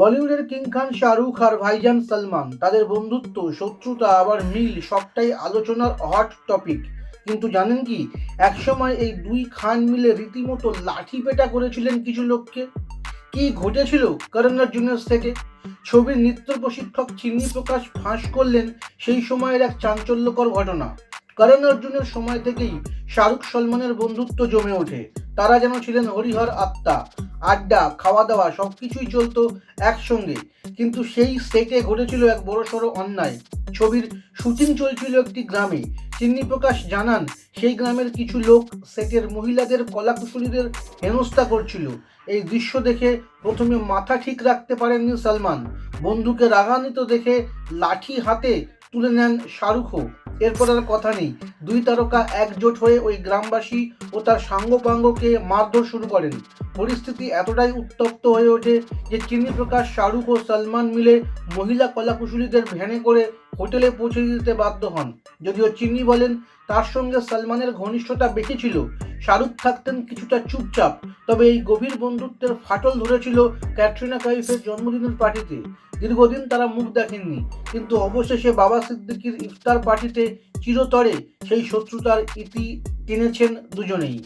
বলিউডের কিং খান, শাহরুখ আর ভাইজান সালমান। তাদের বন্ধুত্ব, শত্রুতা, আবার মিল, সবটাই আলোচনার হট টপিক কিন্তু জানেন কি, একসময় এই দুই খান মিলে রীতিমতো লাঠি পেটা করেছিলেন কিছু লোককে। কি ঘটেছিল করণ অর্জুনের থেকে? ছবির নৃত্য প্রশিক্ষক চিন্নি প্রকাশ ফাঁস করলেন সেই সময়ের এক চাঞ্চল্যকর ঘটনা। করণ অর্জুনের সময় থেকেই শাহরুখ সলমানের বন্ধুত্ব জমে ওঠে। তারা যেন ছিলেন হরিহর আত্মা, আড্ডা খাওয়া দাওয়া সব কিছুই চলতো একসঙ্গে। কিন্তু সেই সেটে ঘটেছিল এক বড়সড় অন্যায়। ছবির শুটিং চলছিল একটি গ্রামে। চিন্নি প্রকাশ জানান, সেই গ্রামের কিছু লোক সেটের মহিলাদের কলাকুশলীদের হেনস্থা করছিল। এই দৃশ্য দেখে প্রথমে মাথা ঠিক রাখতে পারেননি সালমান। বন্ধুকে রাগান্বিত দেখে লাঠি হাতে তুলে নেন শাহরুখও এরপর আর কথা নেই। দুই তারকা একজোট হয়ে ওই গ্রামবাসী ও তার সাঙ্গপাঙ্গকে মারধর শুরু করেন। পরিস্থিতি এতটাই উত্তপ্ত হয়ে ওঠে যে চিনি প্রকাশ, শাহরুখ ও সালমান মিলে মহিলা কলাকুশলীদের ভ্যানে করে হোটেলে পৌঁছে দিতে বাধ্য হন। যদিও চিনি বলেন, তার সঙ্গে সালমানের ঘনিষ্ঠতা বেশি ছিল। শাহরুখ থাকতেন কিছুটা চুপচাপ, তবে এই গভীর বন্ধুত্বের ফাটল ধরেছিল ক্যাটরিনা কাইফের জন্মদিনের পার্টিতে। দীর্ঘদিন তারা মুখ দেখেননি, কিন্তু অবশেষে বাবা সিদ্দিকির ইফতার পার্টিতে চিরতরে সেই শত্রুতার ইতি টেনেছেন দুজনেই।